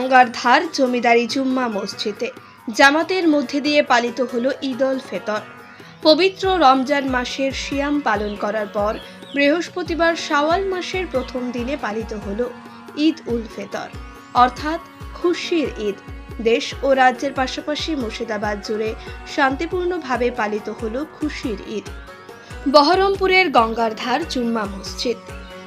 গঙ্গার ধার জমিদারি জুম্মা মসজিদে। জামাতের মধ্যে দিয়ে পালিত হল ঈদ উল ফেতর। পবিত্র রমজান মাসের সিয়াম পালন করার পর বৃহস্পতিবার শাওয়াল মাসের প্রথম দিনে পালিত হল ঈদ উল ফেতর। অর্থাৎ খুশির ঈদ। দেশ ও রাজ্যের পাশাপাশি মুর্শিদাবাদ জুড়ে শান্তিপূর্ণভাবে পালিত হল খুশির ঈদ। বহরমপুরের গঙ্গার ধার জুম্মা মসজিদ।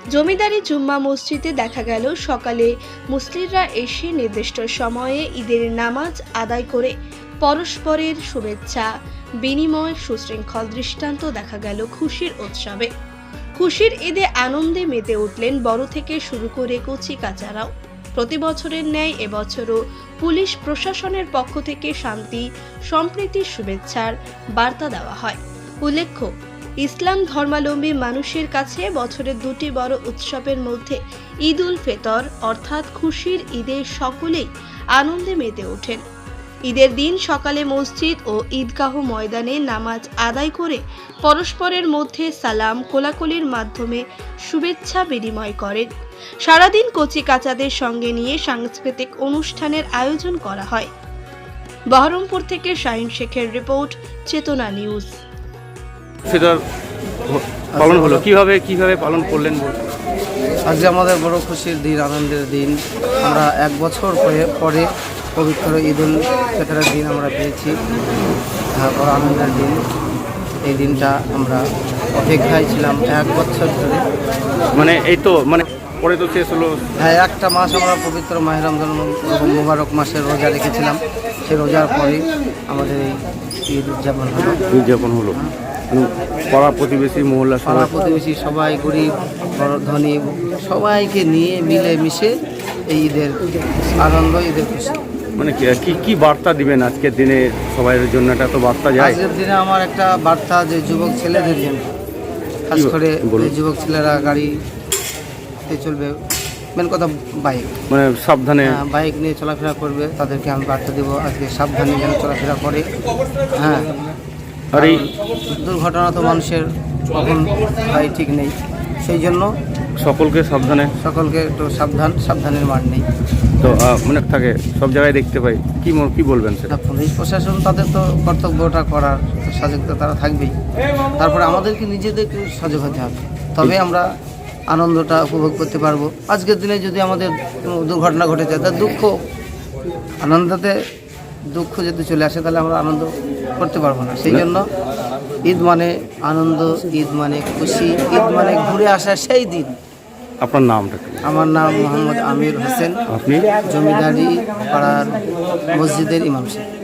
জমিদারি জুম্মা মসজিদে দেখা গেল সকালে মুসলিমরা এসে নির্দিষ্ট সময়ে ঈদের নামাজ আদায় করে পরস্পরের শুভেচ্ছা, বিনিময়, সুশৃঙ্খল দৃষ্টান্ত দেখা গেল খুশির উৎসবে। খুশির ঈদে আনন্দে মেতে উঠলেন বড় থেকে শুরু করে কচি কাচারাও। প্রতি বছরের ন্যায় এবছরও পুলিশ প্রশাসনের পক্ষ থেকে শান্তি, সম্প্রীতির শুভেচ্ছার বার্তা দেওয়া হয়। উল্লেখ্য ইসলাম ধর্মাবলম্বী মানুষের কাছে বছরের দুটি বড় উৎসবের মধ্যে ঈদ উল ফেতর, অর্থাৎ খুশির ঈদে সকলেই আনন্দে মেতে ওঠেন। ঈদের দিন সকালে মসজিদ ও ঈদগাহ ময়দানে নামাজ আদায় করে পরস্পরের মধ্যে সালাম কোলাকুলির মাধ্যমে শুভেচ্ছা বিনিময় করেন। সারাদিন কচি কাচাদের সঙ্গে নিয়ে সাংস্কৃতিক অনুষ্ঠানের আয়োজন করা হয়। বহরমপুর থেকে শাহিন শেখের রিপোর্ট, চেতনা নিউজ। সেটা পালন হলো। কীভাবে কীভাবে পালন করলেন বলুন। আজকে আমাদের বড় খুশির দিন আনন্দের দিন। আমরা এক বছর পরে পরে পবিত্র ঈদ উল ফিতরের দিন আমরা পেয়েছি। বড় আনন্দের দিন। এই দিনটা আমরা অপেক্ষায় ছিলাম এক বছর ধরে। মানে এই তো মানে পরে তো শেষ হলো। হ্যাঁ একটা মাস আমরা পবিত্র মাহের রমজান মুবারক মাসের রোজা রেখেছিলাম। সেই রোজার পরে আমাদের এই ঈদ উদযাপন হলো। উদযাপন হলো। পাড়া প্রতিবেশী মহল্লা পাড়া প্রতিবেশী সবাই গরিব ধনী সবাইকে নিয়ে মিলে মিশে এই ঈদের আনন্দ ঈদের খুশি। মানে কি- কি কি বার্তা দিবেন আজকের দিনে সবাইয়ের জন্য? একটা তো বার্তা যায়। আজকের দিনে আমার একটা বার্তা যে যুবক ছেলেদের জন্য খাস করে যুবক ছেলেরা গাড়িতে চলবে মেন কথা বাইক মানে সাবধানে। হ্যাঁ, বাইক নিয়ে চলাফেরা করবে তাদেরকে আমি বার্তা দেবো আজকে সাবধানে যেন চলাফেরা করে। হ্যাঁ আর এই দুর্ঘটনা তো মানুষের কখন হয় ঠিক নেই। সেই জন্য সকলকে সাবধানে। সকলকে একটু সাবধান সাবধানের মান নেই। তো মানে থাকে সব জায়গায় দেখতে পাই। কি কি বলবেন সেটা? পুলিশ প্রশাসন তাদের তো কর্তব্যটা করার সজাগ তো তারা থাকবেই। তারপরে আমাদেরকে নিজেদেরকে সজাগ হতে হবে। তবে আমরা আনন্দটা উপভোগ করতে পারব। আজকের দিনে যদি আমাদের দুর্ঘটনা ঘটে যায় তার দুঃখ আনন্দতে দুঃখ যদি চলে আসে তাহলে আমরা আনন্দ করতে পারব না। সেই জন্য ঈদ মানে আনন্দ ঈদ মানে খুশি ঈদ মানে ঘুরে আসা সেই দিন। আপনার নামটা আমার নাম মোহাম্মদ আমির হোসেন আপনি? জমিদারি পাড়ার মসজিদের ইমাম সাহেব।